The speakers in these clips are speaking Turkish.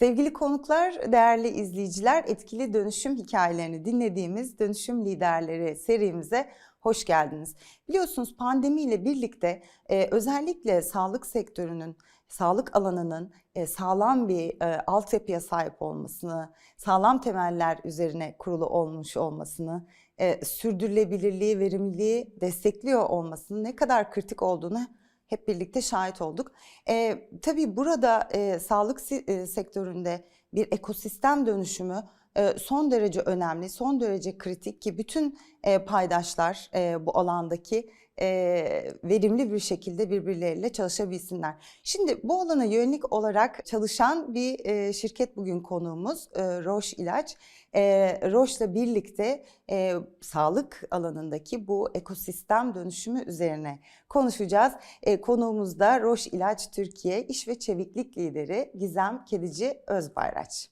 Sevgili konuklar, değerli izleyiciler, etkili dönüşüm hikayelerini dinlediğimiz Dönüşüm Liderleri serimize hoş geldiniz. Biliyorsunuz pandemiyle birlikte e, özellikle sağlık sektörünün, sağlık alanının e, sağlam bir e, altyapıya sahip olmasını, sağlam temeller üzerine kurulu olmuş olmasını, e, sürdürülebilirliği, verimliliği destekliyor olmasının ne kadar kritik olduğunu hep birlikte şahit olduk. E, tabii burada e, sağlık e, sektöründe bir ekosistem dönüşümü e, son derece önemli, son derece kritik ki bütün e, paydaşlar e, bu alandaki e, verimli bir şekilde birbirleriyle çalışabilsinler. Şimdi bu alana yönelik olarak çalışan bir e, şirket bugün konuğumuz e, Roche İlaç. E, Roche'la birlikte e, sağlık alanındaki bu ekosistem dönüşümü üzerine konuşacağız. E, konuğumuz da Roche İlaç Türkiye İş ve Çeviklik Lideri Gizem Kedici Özbayraç.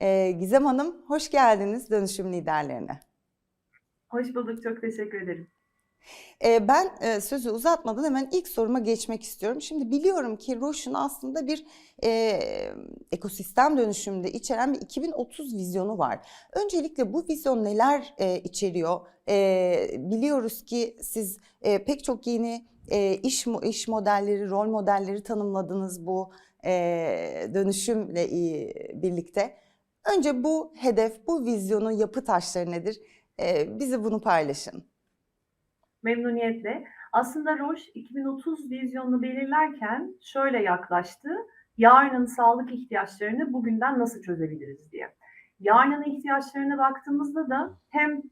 E, Gizem Hanım hoş geldiniz dönüşüm liderlerine. Hoş bulduk, çok teşekkür ederim. Ben sözü uzatmadan hemen ilk soruma geçmek istiyorum. Şimdi biliyorum ki Roche'un aslında bir e, ekosistem dönüşümünde içeren bir 2030 vizyonu var. Öncelikle bu vizyon neler e, içeriyor? E, biliyoruz ki siz e, pek çok yeni e, iş iş modelleri, rol modelleri tanımladınız bu e, dönüşümle birlikte. Önce bu hedef, bu vizyonun yapı taşları nedir? E, bize bunu paylaşın. Memnuniyetle. Aslında Roche 2030 vizyonunu belirlerken şöyle yaklaştı. Yarının sağlık ihtiyaçlarını bugünden nasıl çözebiliriz diye. Yarının ihtiyaçlarına baktığımızda da hem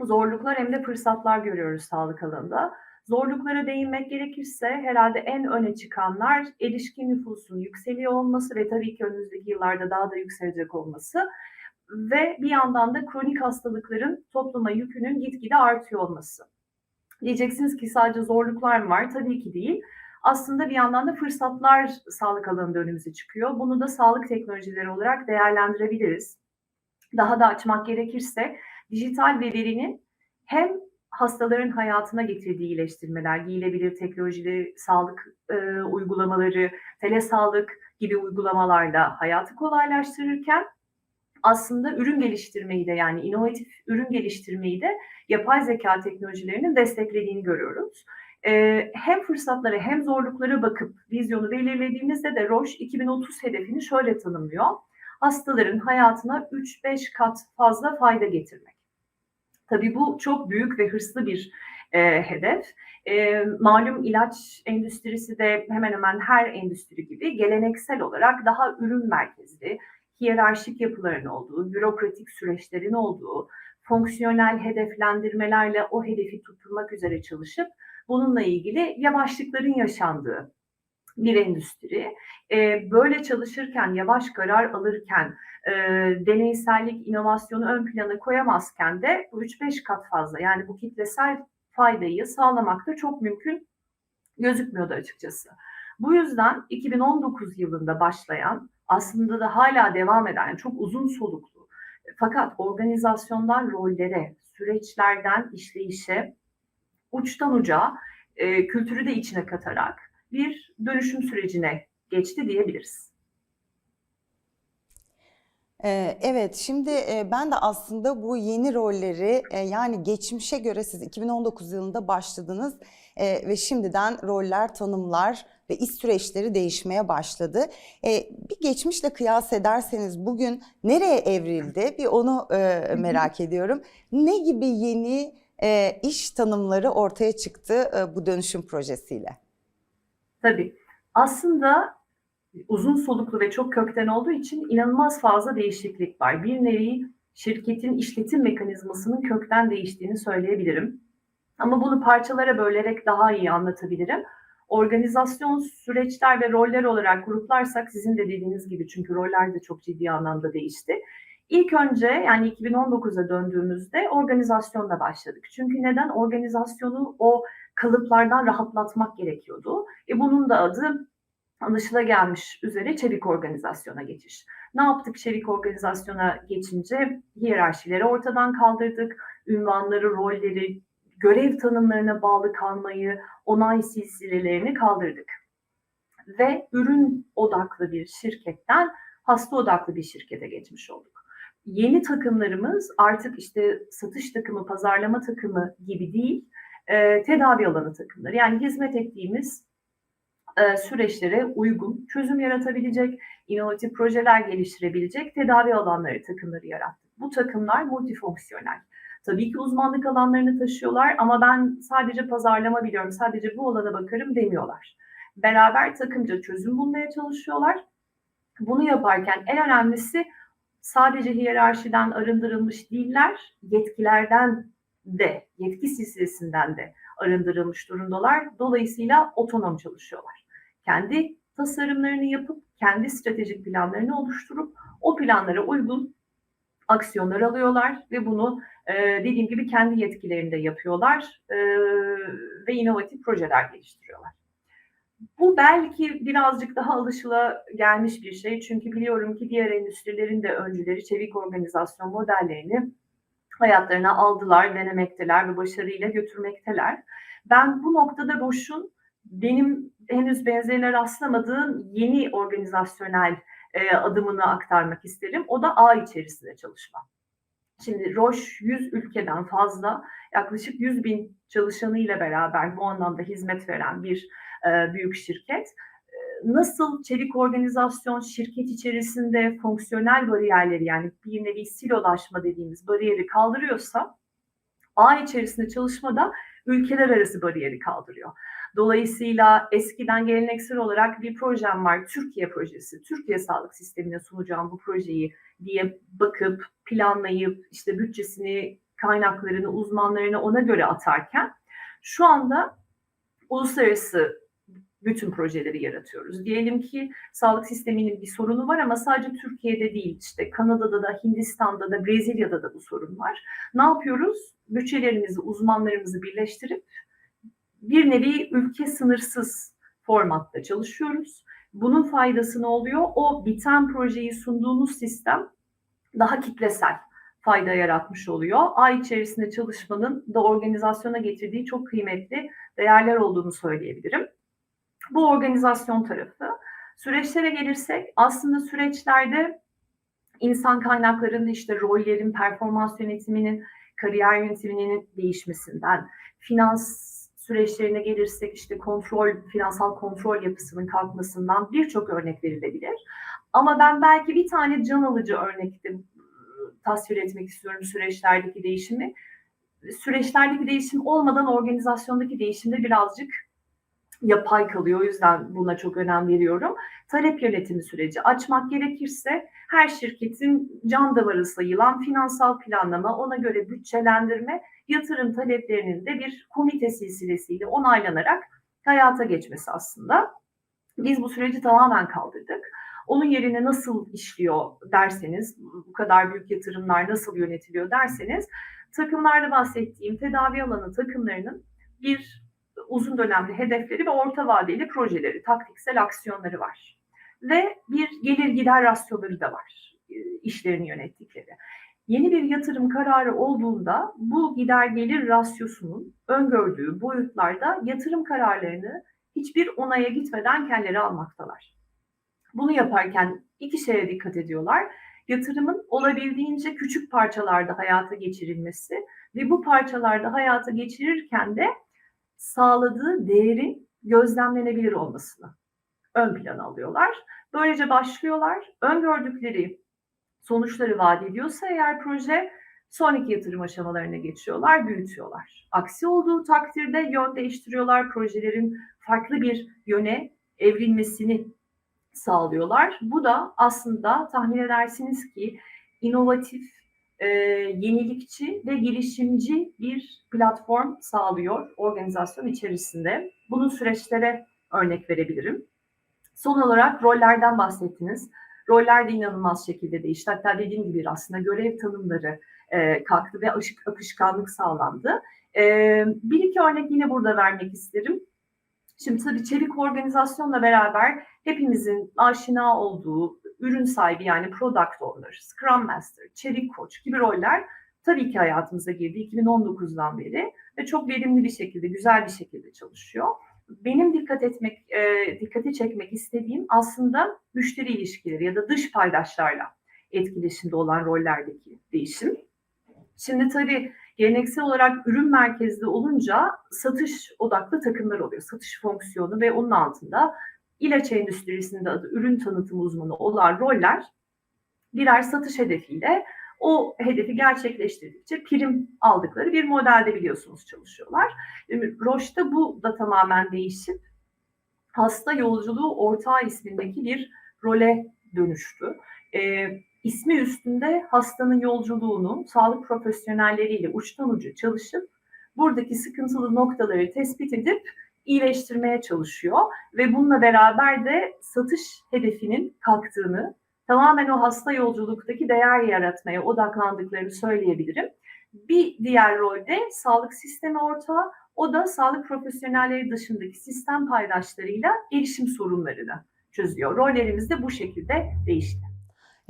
zorluklar hem de fırsatlar görüyoruz sağlık alanında. Zorluklara değinmek gerekirse herhalde en öne çıkanlar erişkin nüfusun yükseliyor olması ve tabii ki önümüzdeki yıllarda daha da yükselecek olması ve bir yandan da kronik hastalıkların topluma yükünün gitgide artıyor olması. Diyeceksiniz ki sadece zorluklar mı var? Tabii ki değil. Aslında bir yandan da fırsatlar sağlık alanında önümüze çıkıyor. Bunu da sağlık teknolojileri olarak değerlendirebiliriz. Daha da açmak gerekirse dijital verinin hem hastaların hayatına getirdiği iyileştirmeler, giyilebilir teknolojileri, sağlık e, uygulamaları, telesağlık gibi uygulamalarla hayatı kolaylaştırırken aslında ürün geliştirmeyi de yani inovatif ürün geliştirmeyi de yapay zeka teknolojilerinin desteklediğini görüyoruz. Ee, hem fırsatlara hem zorluklara bakıp vizyonu belirlediğimizde de Roche 2030 hedefini şöyle tanımlıyor. Hastaların hayatına 3-5 kat fazla fayda getirmek. Tabii bu çok büyük ve hırslı bir e, hedef. E, malum ilaç endüstrisi de hemen hemen her endüstri gibi geleneksel olarak daha ürün merkezli, hiyerarşik yapıların olduğu, bürokratik süreçlerin olduğu, fonksiyonel hedeflendirmelerle o hedefi tutturmak üzere çalışıp bununla ilgili yavaşlıkların yaşandığı bir endüstri. E, böyle çalışırken, yavaş karar alırken, e, deneysellik, inovasyonu ön plana koyamazken de bu 3-5 kat fazla yani bu kitlesel faydayı sağlamak da çok mümkün gözükmüyordu açıkçası. Bu yüzden 2019 yılında başlayan aslında da hala devam eden çok uzun soluklu fakat organizasyondan rollere, süreçlerden işleyişe uçtan uca e, kültürü de içine katarak bir dönüşüm sürecine geçti diyebiliriz. Evet, şimdi ben de aslında bu yeni rolleri yani geçmişe göre siz 2019 yılında başladınız ve şimdiden roller, tanımlar ve iş süreçleri değişmeye başladı. Bir geçmişle kıyas ederseniz bugün nereye evrildi? Bir onu merak ediyorum. Ne gibi yeni iş tanımları ortaya çıktı bu dönüşüm projesiyle? Tabii. Aslında uzun soluklu ve çok kökten olduğu için inanılmaz fazla değişiklik var. Bir nevi şirketin işletim mekanizmasının kökten değiştiğini söyleyebilirim. Ama bunu parçalara bölerek daha iyi anlatabilirim. Organizasyon süreçler ve roller olarak gruplarsak sizin de dediğiniz gibi çünkü roller de çok ciddi anlamda değişti. İlk önce yani 2019'a döndüğümüzde organizasyonla başladık. Çünkü neden? Organizasyonu o kalıplardan rahatlatmak gerekiyordu. E bunun da adı gelmiş üzere çevik organizasyona geçiş. Ne yaptık çevik organizasyona geçince? Hiyerarşileri ortadan kaldırdık. ünvanları, rolleri, görev tanımlarına bağlı kalmayı, onay silsilelerini kaldırdık. Ve ürün odaklı bir şirketten hasta odaklı bir şirkete geçmiş olduk. Yeni takımlarımız artık işte satış takımı, pazarlama takımı gibi değil, e, tedavi alanı takımları. Yani hizmet ettiğimiz e, süreçlere uygun çözüm yaratabilecek, inovatif projeler geliştirebilecek tedavi alanları takımları yarattık. Bu takımlar multifonksiyonel. Tabii ki uzmanlık alanlarını taşıyorlar ama ben sadece pazarlama biliyorum, sadece bu alana bakarım demiyorlar. Beraber takımca çözüm bulmaya çalışıyorlar. Bunu yaparken en önemlisi sadece hiyerarşiden arındırılmış değiller, yetkilerden de, yetki silsilesinden de arındırılmış durumdalar. Dolayısıyla otonom çalışıyorlar. Kendi tasarımlarını yapıp, kendi stratejik planlarını oluşturup, o planlara uygun aksiyonlar alıyorlar ve bunu e, dediğim gibi kendi yetkilerinde yapıyorlar e, ve inovatif projeler geliştiriyorlar. Bu belki birazcık daha alışıla gelmiş bir şey. Çünkü biliyorum ki diğer endüstrilerin de öncüleri çevik organizasyon modellerini hayatlarına aldılar, denemekteler ve başarıyla götürmekteler. Ben bu noktada Roche'un benim henüz benzerine rastlamadığım yeni organizasyonel e, adımını aktarmak isterim. O da ağ içerisinde çalışma. Şimdi Roche 100 ülkeden fazla yaklaşık 100 bin çalışanıyla beraber bu anlamda hizmet veren bir e, büyük şirket. E, nasıl çevik organizasyon şirket içerisinde fonksiyonel bariyerleri yani bir nevi silolaşma dediğimiz bariyeri kaldırıyorsa ağ içerisinde çalışmada ülkeler arası bariyeri kaldırıyor. Dolayısıyla eskiden geleneksel olarak bir projem var, Türkiye projesi, Türkiye sağlık sistemine sunacağım bu projeyi diye bakıp planlayıp işte bütçesini, kaynaklarını, uzmanlarını ona göre atarken şu anda uluslararası bütün projeleri yaratıyoruz. Diyelim ki sağlık sisteminin bir sorunu var ama sadece Türkiye'de değil işte Kanada'da da, Hindistan'da da, Brezilya'da da bu sorun var. Ne yapıyoruz? Bütçelerimizi, uzmanlarımızı birleştirip bir nevi ülke sınırsız formatta çalışıyoruz. Bunun faydası ne oluyor? O biten projeyi sunduğunuz sistem daha kitlesel fayda yaratmış oluyor. Ay içerisinde çalışmanın da organizasyona getirdiği çok kıymetli değerler olduğunu söyleyebilirim. Bu organizasyon tarafı. Süreçlere gelirsek aslında süreçlerde insan kaynaklarında işte rollerin, performans yönetiminin, kariyer yönetiminin değişmesinden, finans süreçlerine gelirsek işte kontrol, finansal kontrol yapısının kalkmasından birçok örnek verilebilir. Ama ben belki bir tane can alıcı örnekte tasvir etmek istiyorum süreçlerdeki değişimi. Süreçlerdeki değişim olmadan organizasyondaki değişimde birazcık yapay kalıyor. O yüzden buna çok önem veriyorum. Talep yönetimi süreci açmak gerekirse her şirketin can damarı sayılan finansal planlama, ona göre bütçelendirme, yatırım taleplerinin de bir komite silsilesiyle onaylanarak hayata geçmesi aslında. Biz bu süreci tamamen kaldırdık. Onun yerine nasıl işliyor derseniz, bu kadar büyük yatırımlar nasıl yönetiliyor derseniz, takımlarda bahsettiğim tedavi alanı takımlarının bir uzun dönemli hedefleri ve orta vadeli projeleri, taktiksel aksiyonları var. Ve bir gelir gider rasyoları da var işlerini yönettikleri. Yeni bir yatırım kararı olduğunda bu gider gelir rasyosunun öngördüğü boyutlarda yatırım kararlarını hiçbir onaya gitmeden kendileri almaktalar. Bunu yaparken iki şeye dikkat ediyorlar. Yatırımın olabildiğince küçük parçalarda hayata geçirilmesi ve bu parçalarda hayata geçirirken de sağladığı değerin gözlemlenebilir olmasını ön plana alıyorlar. Böylece başlıyorlar. Öngördükleri sonuçları vaat ediyorsa eğer proje sonraki yatırım aşamalarına geçiyorlar, büyütüyorlar. Aksi olduğu takdirde yön değiştiriyorlar, projelerin farklı bir yöne evrilmesini sağlıyorlar. Bu da aslında tahmin edersiniz ki inovatif, e, yenilikçi ve girişimci bir platform sağlıyor organizasyon içerisinde. Bunun süreçlere örnek verebilirim. Son olarak rollerden bahsettiniz. Roller de inanılmaz şekilde değişti. Hatta dediğim gibi aslında görev tanımları e, kalktı ve aşık, akışkanlık sağlandı. E, bir iki örnek yine burada vermek isterim. Şimdi tabii çevik organizasyonla beraber hepimizin aşina olduğu ürün sahibi yani product owner, scrum master, çevik koç gibi roller tabii ki hayatımıza girdi 2019'dan beri ve çok verimli bir şekilde, güzel bir şekilde çalışıyor. Benim dikkat etmek, e, dikkati çekmek istediğim aslında müşteri ilişkileri ya da dış paydaşlarla etkileşimde olan rollerdeki değişim. Şimdi tabii geleneksel olarak ürün merkezli olunca satış odaklı takımlar oluyor. Satış fonksiyonu ve onun altında ilaç endüstrisinde adı ürün tanıtım uzmanı olan roller birer satış hedefiyle o hedefi gerçekleştirdikçe prim aldıkları bir modelde biliyorsunuz çalışıyorlar. Roche'da bu da tamamen değişip hasta yolculuğu ortağı ismindeki bir role dönüştü. E, ismi üstünde hastanın yolculuğunu sağlık profesyonelleriyle uçtan uca çalışıp buradaki sıkıntılı noktaları tespit edip iyileştirmeye çalışıyor ve bununla beraber de satış hedefinin kalktığını, tamamen o hasta yolculuktaki değer yaratmaya odaklandıklarını söyleyebilirim. Bir diğer rolde sağlık sistemi ortağı, o da sağlık profesyonelleri dışındaki sistem paydaşlarıyla erişim sorunlarını çözüyor. Rollerimiz de bu şekilde değişti.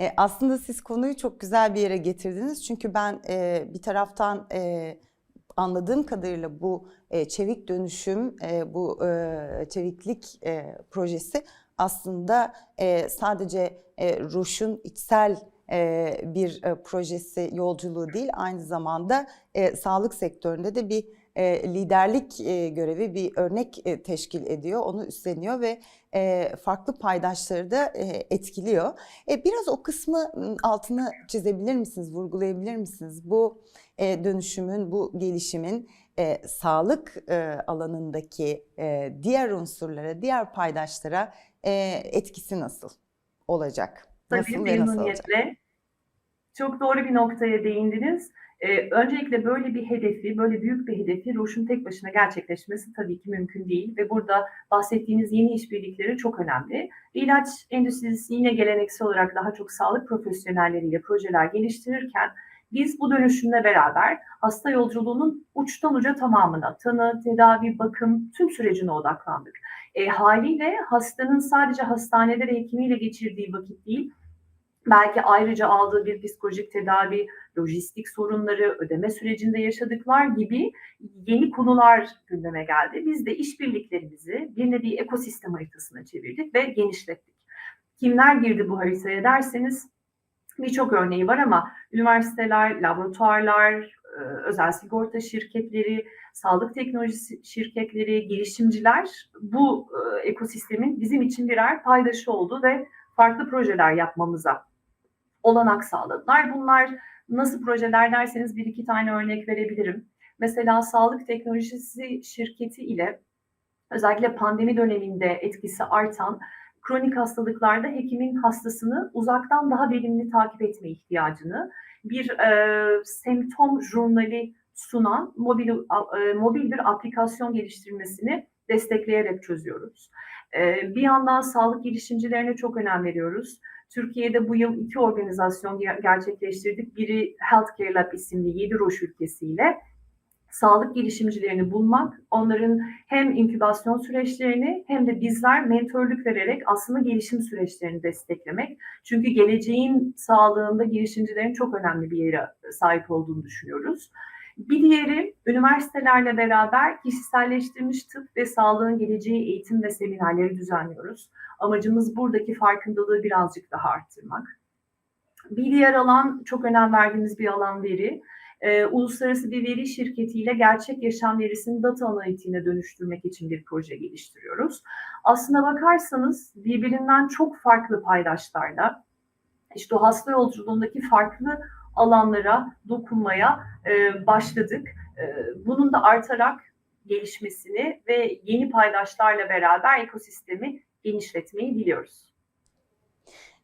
E, aslında siz konuyu çok güzel bir yere getirdiniz. Çünkü ben e, bir taraftan e, anladığım kadarıyla bu e, çevik dönüşüm, e, bu e, çeviklik e, projesi aslında e, sadece e, Roche'un içsel e, bir e, projesi yolculuğu değil, aynı zamanda e, sağlık sektöründe de bir e, liderlik e, görevi, bir örnek e, teşkil ediyor, onu üstleniyor ve e, farklı paydaşları da e, etkiliyor. E, biraz o kısmı altını çizebilir misiniz, vurgulayabilir misiniz? Bu e, dönüşümün, bu gelişimin e, sağlık e, alanındaki e, diğer unsurlara, diğer paydaşlara e, etkisi nasıl olacak? Tabii Nasıl ve nasıl olacak? memnuniyetle. Çok doğru bir noktaya değindiniz. Ee, öncelikle böyle bir hedefi, böyle büyük bir hedefi Roche'un tek başına gerçekleşmesi tabii ki mümkün değil ve burada bahsettiğiniz yeni işbirlikleri çok önemli. İlaç endüstrisi yine geleneksel olarak daha çok sağlık profesyonelleriyle projeler geliştirirken biz bu dönüşümle beraber hasta yolculuğunun uçtan uca tamamına, tanı, tedavi, bakım tüm sürecine odaklandık. E, haliyle hastanın sadece hastanede ve hekimiyle geçirdiği vakit değil, belki ayrıca aldığı bir psikolojik tedavi, lojistik sorunları, ödeme sürecinde yaşadıklar gibi yeni konular gündeme geldi. Biz de işbirliklerimizi bir nevi ekosistem haritasına çevirdik ve genişlettik. Kimler girdi bu haritaya derseniz birçok örneği var ama üniversiteler, laboratuvarlar, e, özel sigorta şirketleri, sağlık teknolojisi şirketleri, girişimciler bu e, ekosistemin bizim için birer paydaşı oldu ve farklı projeler yapmamıza olanak sağladılar. Bunlar nasıl projeler derseniz bir iki tane örnek verebilirim. Mesela sağlık teknolojisi şirketi ile özellikle pandemi döneminde etkisi artan kronik hastalıklarda hekimin hastasını uzaktan daha verimli takip etme ihtiyacını bir e, semptom jurnali sunan mobil e, mobil bir aplikasyon geliştirmesini destekleyerek çözüyoruz. E, bir yandan sağlık girişimcilerine çok önem veriyoruz. Türkiye'de bu yıl iki organizasyon gerçekleştirdik. Biri Healthcare Lab isimli 7 Roche ülkesiyle sağlık girişimcilerini bulmak, onların hem inkübasyon süreçlerini hem de bizler mentorluk vererek aslında gelişim süreçlerini desteklemek. Çünkü geleceğin sağlığında girişimcilerin çok önemli bir yere sahip olduğunu düşünüyoruz. Bir diğeri üniversitelerle beraber kişiselleştirilmiş tıp ve sağlığın geleceği eğitim ve seminerleri düzenliyoruz. Amacımız buradaki farkındalığı birazcık daha arttırmak. Bir diğer alan çok önem verdiğimiz bir alan veri. Ee, uluslararası bir veri şirketiyle gerçek yaşam verisini data analitiğine dönüştürmek için bir proje geliştiriyoruz. Aslına bakarsanız birbirinden çok farklı paydaşlarla işte o hasta yolculuğundaki farklı alanlara dokunmaya e, başladık. E, bunun da artarak gelişmesini ve yeni paydaşlarla beraber ekosistemi genişletmeyi diliyoruz.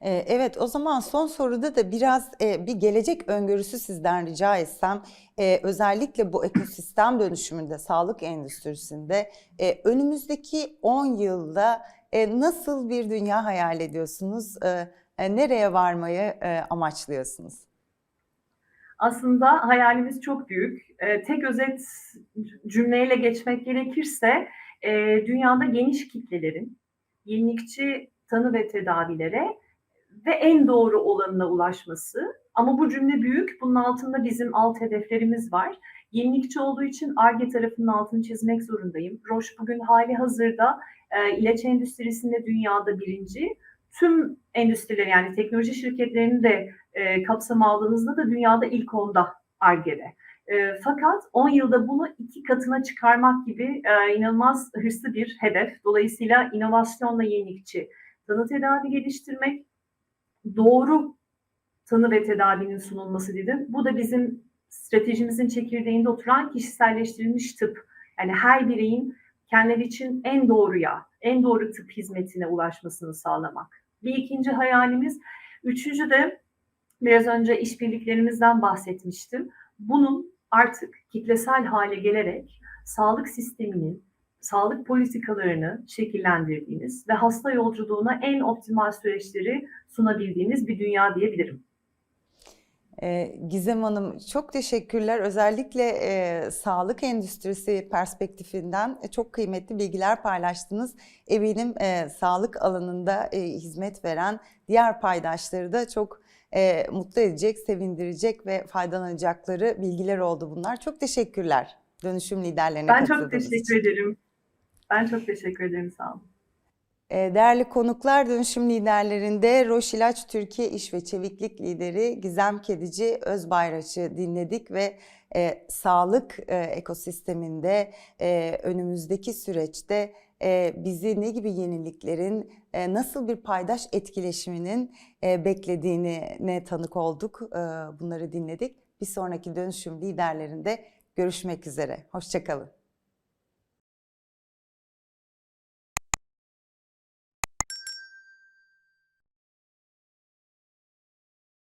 Evet o zaman son soruda da biraz bir gelecek öngörüsü sizden rica etsem. Özellikle bu ekosistem dönüşümünde, sağlık endüstrisinde önümüzdeki 10 yılda nasıl bir dünya hayal ediyorsunuz? Nereye varmayı amaçlıyorsunuz? Aslında hayalimiz çok büyük. Tek özet cümleyle geçmek gerekirse dünyada geniş kitlelerin yenilikçi tanı ve tedavilere ve en doğru olanına ulaşması. Ama bu cümle büyük. Bunun altında bizim alt hedeflerimiz var. Yenilikçi olduğu için ARGE tarafının altını çizmek zorundayım. Roche bugün hali hazırda e, ilaç endüstrisinde dünyada birinci. Tüm endüstrileri yani teknoloji şirketlerini de e, kapsama aldığınızda da dünyada ilk onda ARGE'de. E, fakat 10 yılda bunu iki katına çıkarmak gibi e, inanılmaz hırslı bir hedef. Dolayısıyla inovasyonla yenilikçi tanı tedavi geliştirmek, doğru tanı ve tedavinin sunulması dedim. Bu da bizim stratejimizin çekirdeğinde oturan kişiselleştirilmiş tıp. Yani her bireyin kendileri için en doğruya, en doğru tıp hizmetine ulaşmasını sağlamak. Bir ikinci hayalimiz. Üçüncü de biraz önce işbirliklerimizden bahsetmiştim. Bunun artık kitlesel hale gelerek sağlık sisteminin sağlık politikalarını şekillendirdiğiniz ve hasta yolculuğuna en optimal süreçleri sunabildiğiniz bir dünya diyebilirim. Ee, Gizem Hanım çok teşekkürler. Özellikle e, sağlık endüstrisi perspektifinden e, çok kıymetli bilgiler paylaştınız. Eminim e, sağlık alanında e, hizmet veren diğer paydaşları da çok e, mutlu edecek, sevindirecek ve faydalanacakları bilgiler oldu bunlar. Çok teşekkürler dönüşüm liderlerine Ben çok katıldığınız için. teşekkür ederim. Ben çok teşekkür ederim. Sağ olun. Ee, Değerli konuklar, dönüşüm liderlerinde Roş İlaç Türkiye İş ve Çeviklik Lideri Gizem Kedici Özbayraç'ı dinledik ve e, sağlık e, ekosisteminde e, önümüzdeki süreçte e, bizi ne gibi yeniliklerin, nasıl bir paydaş etkileşiminin beklediğine ne tanık olduk. Bunları dinledik. Bir sonraki dönüşüm liderlerinde görüşmek üzere. Hoşçakalın.